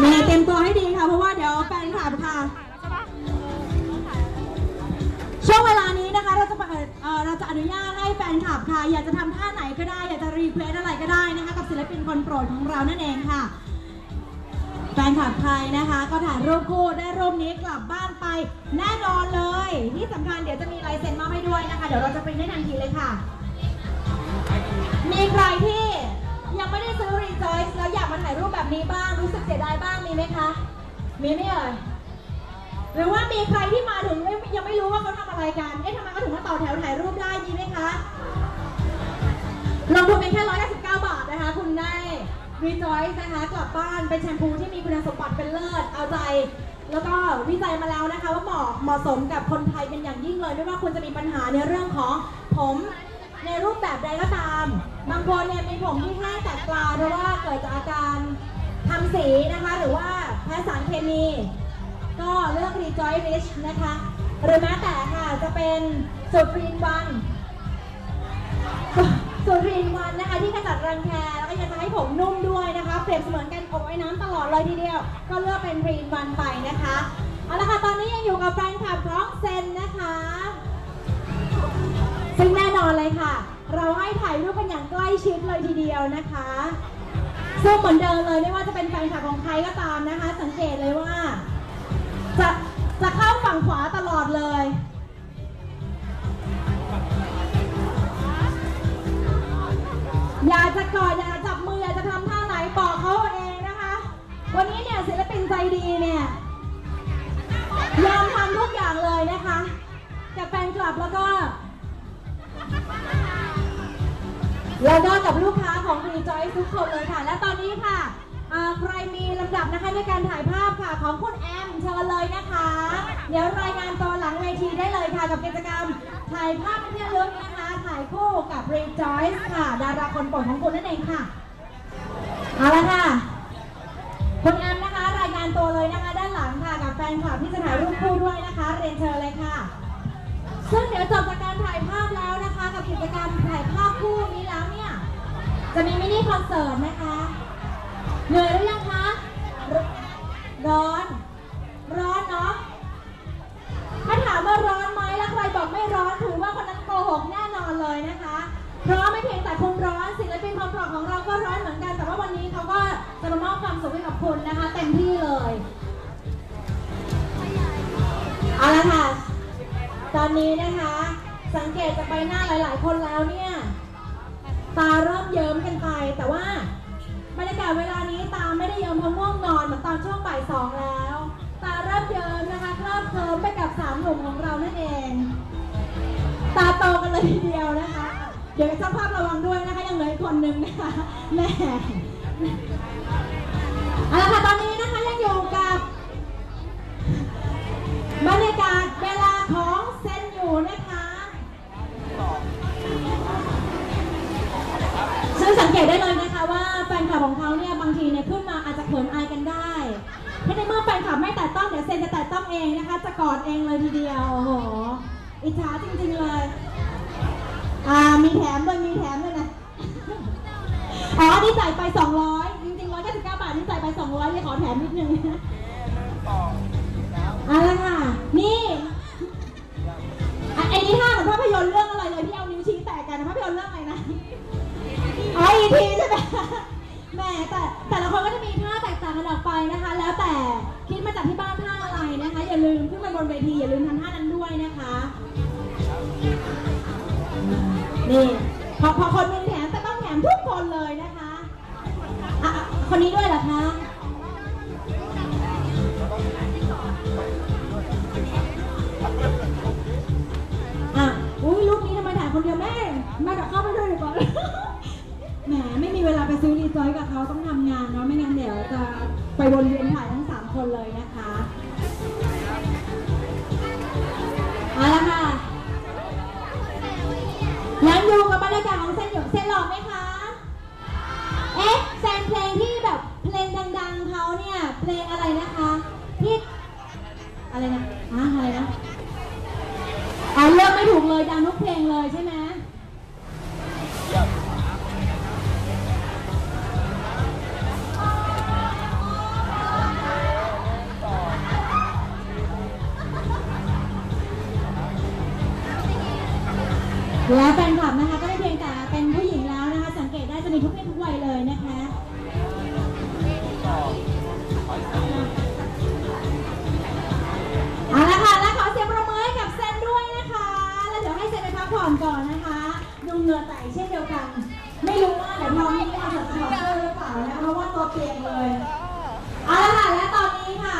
เนี่ยเตรียมตัวให้ดีค่ะ เพราะว่าเดี๋ยวแฟนคลับค่ะ ช่วงเวลานี้นะคะ เราจะเปิดเอ่อเราจะอนุญาตให้แฟนคลับค่ะ อยากจะทำท่าไหนก็ได้ อยากจะรีเควสอะไรก็ได้นะคะ กับศิลปินคนโปรดของเรานั่นเองค่ะ แฟนคลับใครนะคะ ก็ถ่ายรูปคู่ได้รูปนี้กลับบ้านไป แน่นอนเลย ที่สำคัญเดี๋ยวจะมีลายเซ็นมอบให้ด้วยนะคะ เดี๋ยวเราจะไปริ้นให้ทันทีเลยค่ะ มีใครที่ ยังไม่ได้ซื้อ Rejoice แล้วอยากมาถ่ายรูปแบบนี้บ้าง รู้สึกเสียดายบ้างมีไหมคะ มีไหมเอ่ย หรือว่ามีใครที่มาถึงยังไม่รู้ว่าเขาทำอะไรกัน เอ๊ะทำไมเขาถึงมาต่อแถวถ่ายรูปได้มีไหมคะ ลงทุนเพียงแค่199บาทนะคะ คุณได้ Rejoice นะคะกลับบ้านเป็นแชมพูที่มีคุณสมบัติเป็นเลิศ เอาใจแล้วก็วิจัยมาแล้วนะคะว่าเหมาะเหมาะสมกับคนไทยเป็นอย่างยิ่งเลย ไม่ว่าคุณจะมีปัญหาในเรื่องของผม ในรูปแบบใดก็ตาม บางคนเนี่ยมีผมที่แห้งแตกปลายเพราะว่าเกิดจากอาการทำสีนะคะ หรือว่าแพ้สารเคมี ก็เลือก Rejoice Rich นะคะ หรือแม้แต่ค่ะจะเป็นสูตรรีนวันสูตรรีนวันนะคะที่ขจัดรังแคแล้วก็ยังจะให้ผมนุ่มด้วยนะคะ เปรียบเสมือนกันอบไอ้น้ำตลอดเลยทีเดียว ก็เลือกเป็นรีนวันไปนะคะเอาละค่ะตอนนี้ยังอยู่กับแฟนคลับร้องเซนนะคะ ซึ่งแน่นอนเลยค่ะ เราให้ถ่ายรูปกันอย่างใกล้ชิดเลยทีเดียวนะคะซึ่งเหมือนเดิมเลยไม่ว่าจะเป็นแฟนคลับของใครก็ตามนะคะ สังเกตเลยว่า จะจะเข้าฝั่งขวาตลอดเลย อยากจะกอดอยากจะจับมืออยากจะทำท่าไหนบอกเขาเองนะคะ วันนี้เนี่ยศิลปินใจดีเนี่ยยอมทำทุกอย่างเลยนะคะกับแฟนคลับแล้วก็ แล้วก็กับลูกค้าของ Rejoice ทุกคนเลยค่ะ และตอนนี้ค่ะอ่าใครมีลำดับนะคะในการถ่ายภาพค่ะของคุณแอมเชิญเลยนะคะ เดี๋ยวรายงานตัวหลังเวทีได้เลยค่ะ กับกิจกรรมถ่ายภาพเป็นที่ระลึกนะคะ ถ่ายคู่กับ Rejoice ค่ะ ดาราคนโปรดของคุณนั่นเองค่ะเอาละค่ะคุณแอมนะคะ รายงานตัวเลยนะคะ ด้านหลังค่ะกับแฟนคลับที่จะถ่ายรูปคู่ด้วยนะคะ เรียนเชิญเลยค่ะ ซึ่งเดี๋ยวจบจากการถ่ายภาพแล้วนะคะ กับกิจกรรมถ่ายภาพคู่นี้แล้วเนี่ย จะมีมินิคอนเสิร์ตนะคะเหนื่อยหรือยังคะร้อน ร้อนเนาะถ้าถามว่าร้อนไหมแล้วใครบอกไม่ร้อนถือว่าคนนั้นโกหกแน่นอนเลยนะคะเพราะไม่เพียงแต่คุณร้อนศิลปินความโปรดของเราก็ร้อนเหมือนกันแต่ว่าวันนี้เขาก็จะมามอบความสุขให้กับคุณนะคะเต็มที่เลย อนนี้นะคะ สังเกตจากใบหน้าหลาย ๆ คนแล้วเนี่ย ตาเริ่มเยิ้มกันไป แต่ว่าบรรยากาศเวลานี้ตาไม่ได้เยิ้มเพราะง่วงนอนเหมือนตอนช่วงบ่ายสองแล้ว ตาเริ่มเยิ้มนะคะเคลิบเคลิ้มไปกับสามหนุ่มของเรานั่นเอง ตาโตกันเลยทีเดียวนะคะ เดี๋ยวเจ้าภาพระวังด้วยนะคะยังเหลืออีกคนหนึ่งนะคะแม่เอาละค่ะตอนนี้นะคะยังอยู่กับ เนี่ยขึ้นมาอาจจะเขินอายกันได้ถ้าในเมื่อแฟนคลับไม่แต่ต้องเดี๋ยวเซนจะแต่ต้องเองนะคะ จะกอดเองเลยทีเดียวโอ้โหอิจฉาจริง ๆเลย อ่ามีแถมด้วยมีแถมด้วยนะอ๋อนี่จ่ายไป 200 จริงๆ199บาทนี่จ่ายไป 200เลยขอแถมนิดนึงเอาละค่ะ นี่อะไอ้นี่ท่าเหมือนภาพยนตร์เรื่องอะไรเลยที่เอานิ้วชี้แตกกันภาพยนตร์เรื่องอะไรนะอ๋ออีทีใช่ไหมแหมแต่แต่ ละคนก็จะมีท่าแตกต่างกันออกไปนะคะ แล้วแต่คิดมาจากที่บ้านท่าอะไรนะคะ อย่าลืมขึ้นมาบนเวทีอย่าลืมทำท่านั้นด้วยนะคะนี่พอพอคนหนึงแถมแต่ต้องแถมทุกคนเลยนะคะอะคนนี้ด้วยเหรอคะอะอุ้ยรูปนี้ทำไมถ่ายคนเดียวแม่แม่กับเข้าไปด้วยดีกว่า แหมไม่มีเวลาไปซื้อรีจอยกับเขาต้องทำงานเนาะไม่งั้นเดี๋ยวจะไปวนเวียนถ่ายทั้งสามคนเลยนะคะเอาละค่ะยังอยู่กับบรรยากาศของเซนอยู่เซนหล่อไหมคะ เอ๊ะแซนเพลงที่แบบเพลงดังๆเขาเนี่ยเพลงอะไรนะคะที่อะไรนะอะอะไรนะอ๋อเลือกไม่ถูกเลยดังทุกเพลงเลยใช่ไหม และแฟนคลับนะคะก็ไม่เพียงแต่เป็นผู้หญิงแล้วนะคะ สังเกตได้จะมีทุกเพศทุกวัยเลยนะคะเอาละค่ะและขอเสียงประมือให้กับเซนด้วยนะคะ แล้วเดี๋ยวให้เซนไปพักผ่อนก่อนนะคะดูเหงื่อแตกเช่นเดียวกัน ไม่รู้ว่าเดี๋ยวน้องนี่มาจะถอดเสื้อหรือเปล่านะคะเพราะว่าตัวเปียกเลยเอาละค่ะและตอนนี้ค่ะ